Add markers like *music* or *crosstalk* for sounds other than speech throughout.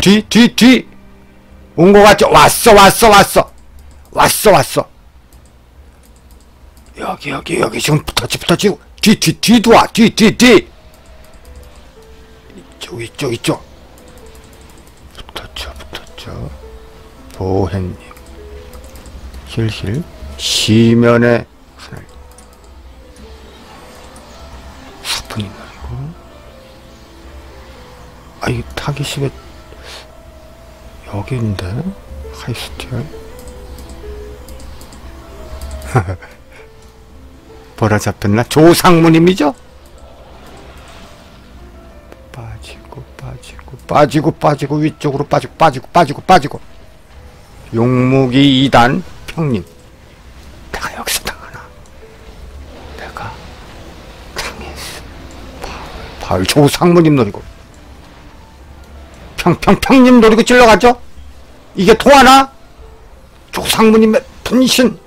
뒤, 뒤, 뒤. 온 거 같죠? 왔어, 왔어, 왔어. 왔어, 왔어. 여기, 여기, 여기. 지금 붙었지, 붙었지. 뒤, 뒤, 뒤도 와. 뒤, 뒤, 뒤. 이쪽, 이쪽, 이쪽. 붙었죠, 붙었죠. 보혜님. 힐힐. 시면의 하늘. 사뿐이 말이고. 아, 이 타깃이 여기인데? 하이스티얼? 뭐라 잡혔나? 조상무님이죠? 빠지고 빠지고 빠지고 빠지고 위쪽으로 빠지고 빠지고 빠지고 빠지고 용무기 2단 평님 내가 여기서 당하나 내가 당했어 바울 조상무님 노리고 평평평님 노리고 찔러가죠? 이게 통하나? 조상무님의 분신.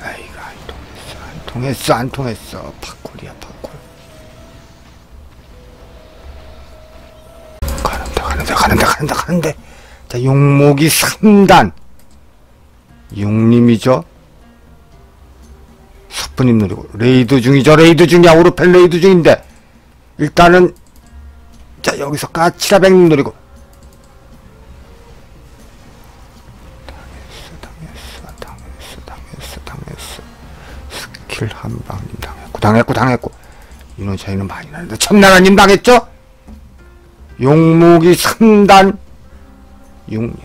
아이고 안 통했어 안 통했어 안 통했어. 팝콜이야 팝콜 가는데 가는데 가는데 가는데 가는데. 자 용목이 3단. 용님이죠? 사부님 노리고. 레이드 중이죠 레이드 중이야 오르펜 레이드 중인데. 일단은 자 여기서 까치라백님 노리고. 당했어 당했어 당했어 당했어 스킬 한방님 당했고 당했고 당했고. 인원 차이는 많이 나는데 천나라님 당했죠? 용무기 3단 6님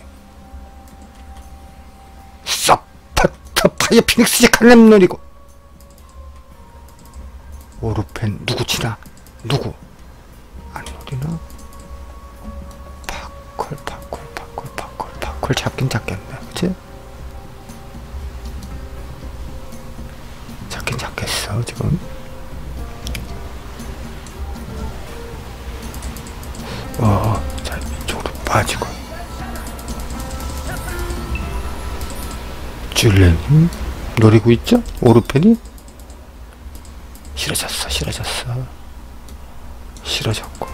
서퍼터 파이어 피닉스 제칼렘 노리고 파콜 잡긴 잡겠네. 그치? 잡긴 잡겠어 지금. 어, 자 이쪽으로 빠지고. 줄레님? 노리고 있죠? 오르펜이? 싫어졌어 싫어졌어. 싫어졌고.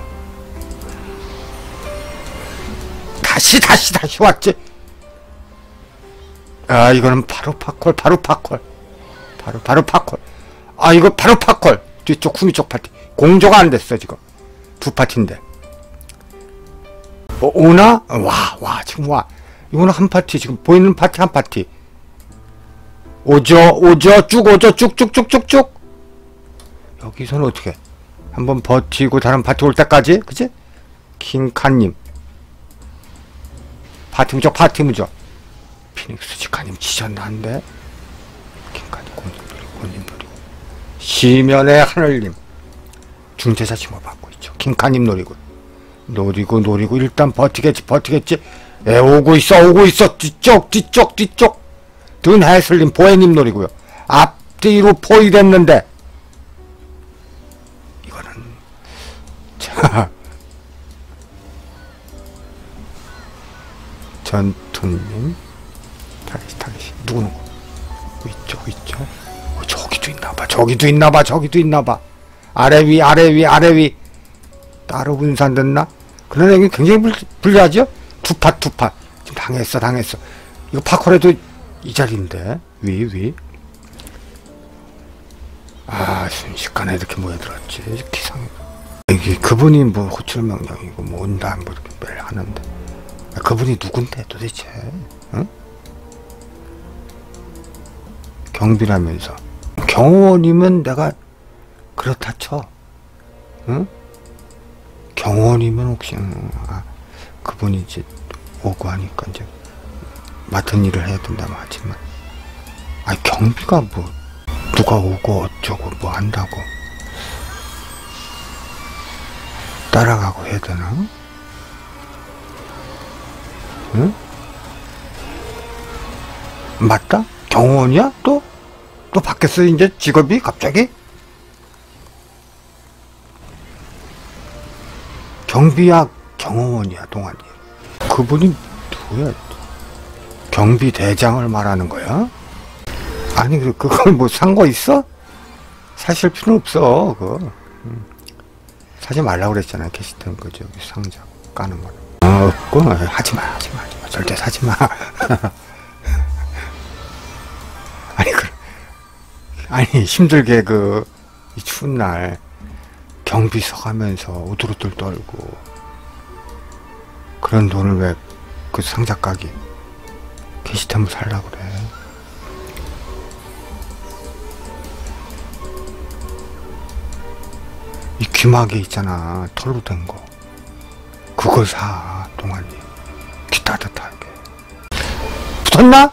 다시 다시 다시 왔지 아 이거는 바로 팝콜 바로 팝콜. 바로 바로 팝콜. 아 이거 바로 팝콜. 뒤쪽 후미 쪽 파티. 공조가 안 됐어 지금. 두 파티인데. 어, 오나? 와와 지금 와. 이거는 한 파티 지금 보이는 파티 한 파티. 오죠 오죠 쭉 오죠 쭉쭉쭉쭉쭉. 여기서는 어떻게? 한번 버티고 다른 파티 올 때까지? 그치? 킹카님. 파티 무적 파티 무적 피닉스 지카님 지셨나는데? 킹카님 고님돌이 고님돌이. 시면의 하늘님. 중재자 칭호 받고 있죠. 킹카님 노리고. 노리고 노리고 일단 버티겠지 버티겠지. 에 오고 있어 오고 있어. 뒤쪽 뒤쪽 뒤쪽. 든 해슬님 보혜님 노리고요. 앞뒤로 포위됐는데. 이거는 자 전투님 누구 누구? 위쪽 위쪽 어, 저기도 있나봐 저기도 있나봐 저기도 있나봐. 아래 위 아래 위 아래 위. 따로 분산 됐나? 그런 얘기 굉장히 불, 불리하죠? 두팟 두팟 지금 당했어 당했어. 이거 파콜에도 이 자리인데. 위 위. 아 순식간에 이렇게 모여들었지. 기상해. 이게 그분이 뭐 호출 명령이고 뭐 온다 뭐 이렇게 매일 하는데. 아, 그분이 누군데 도대체? 응? 경비라면서 경호원이면 내가 그렇다 쳐 응? 경호원이면 혹시 음, 아, 그분이 이제 오고 하니까 이제 맡은 일을 해야 된다고 하지만 아 경비가 뭐 누가 오고 어쩌고 뭐 한다고 따라가고 해야 되나? 응? 맞다? 경호원이야? 또? 또 바뀌었어 이제 직업이 갑자기? 경비야 경호원이야 동안이 그분이 누구야 경비 대장을 말하는 거야? 아니 그- 그걸 뭐 산 거 있어? 사실 필요 없어 그거 음. 사지 말라고 그랬잖아요. 캐시템 그 저기 상자 까는 거. 어, 없고 하지 마, 하지 마, 하지 마. 절대 사지 마. *laughs* 아니 힘들게 그이 추운 날 경비 서 가면서 우두루들 떨고 그런 돈을 왜 그 상자 까기 게시템을 살라고 그래. 이 귀마개 있잖아 털로 된 거 그걸 사 동안이 귀 따뜻하게 붙었나?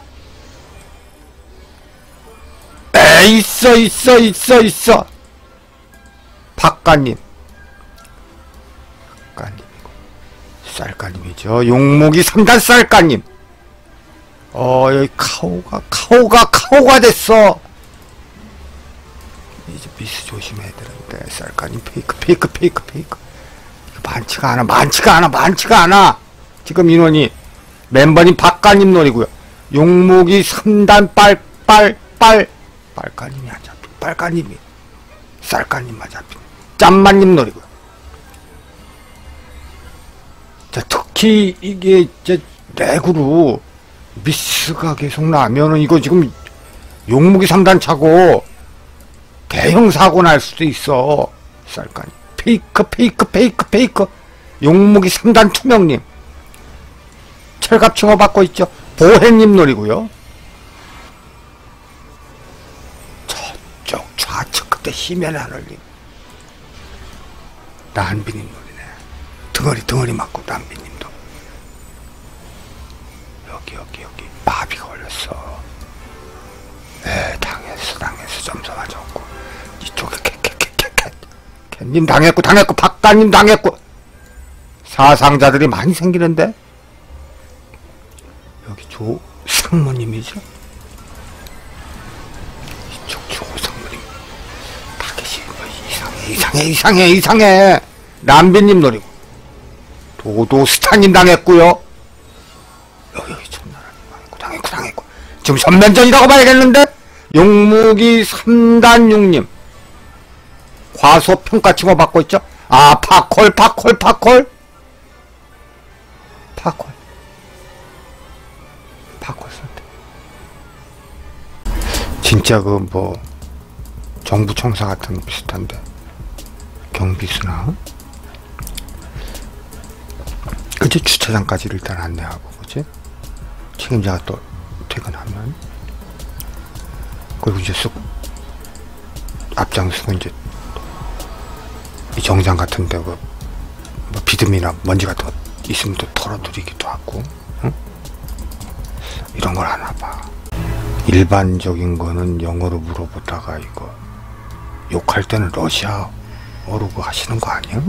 있어 있어 있어 있어. 박가님. 박가님이고. 쌀가님이죠. 용목이 3단 쌀가님. 어 여기 카오가 카오가 카오가 됐어. 이제 미스 조심해야 되는데 쌀가님 페이크 페이크 페이크 페이크. 많지가 않아 많지가 않아 많지가 않아. 지금 인원이 멤버님 박가님 노리고요. 용목이 3단 빨빨빨 빨가님이 안 잡혀 빨가님이 쌀가님만 잡힌 짬만님 노리고요 자 특히 이게 이제 렉으로 미스가 계속 나면은 이거 지금 용목이 3단 차고 대형 사고 날 수도 있어. 쌀까니. 페이크, 페이크, 페이크, 페이크. 용목이 3단 투명님. 철갑 칭호 받고 있죠. 보혜님 노리고요. 저쪽 좌측 끝에 희면 하늘님. 난비님 노리네. 덩어리, 덩어리 맞고 난비님도. 여기, 여기, 여기. 마비가 걸렸어. 네, 당했어, 당했어. 점수 맞았고. 이쪽에 캐캐캐캐캐. 캣님 당했고, 당했고, 박가님 당했고. 사상자들이 많이 생기는데? 여기 조, 상무님이죠? 이상해, 이상해, 이상해. 남비님 노리고. 도도 스타님 당했고요. 여기, 천나라님 당했고, 당했고, 당했고. 지금 선면전이라고 봐야겠는데? 용무기 3단 6님. 과소 평가 칭호 받고 있죠? 아, 파콜, 파콜, 파콜. 파콜. 파콜 선택. 진짜 그 뭐, 정부 청사 같은 거 비슷한데. 경비수나. 이제 주차장까지 일단 안내하고, 그지? 책임자가 또 퇴근하면. 그리고 이제 쑥 앞장서고 이제 이 정장 같은 데 그, 뭐 비듬이나 먼지 같은 거 있으면 또 털어드리기도 하고 응? 이런 걸 하나 봐 일반적인 거는 영어로 물어보다가 이거 욕할 때는 러시아 어로 하시는 거 아니야?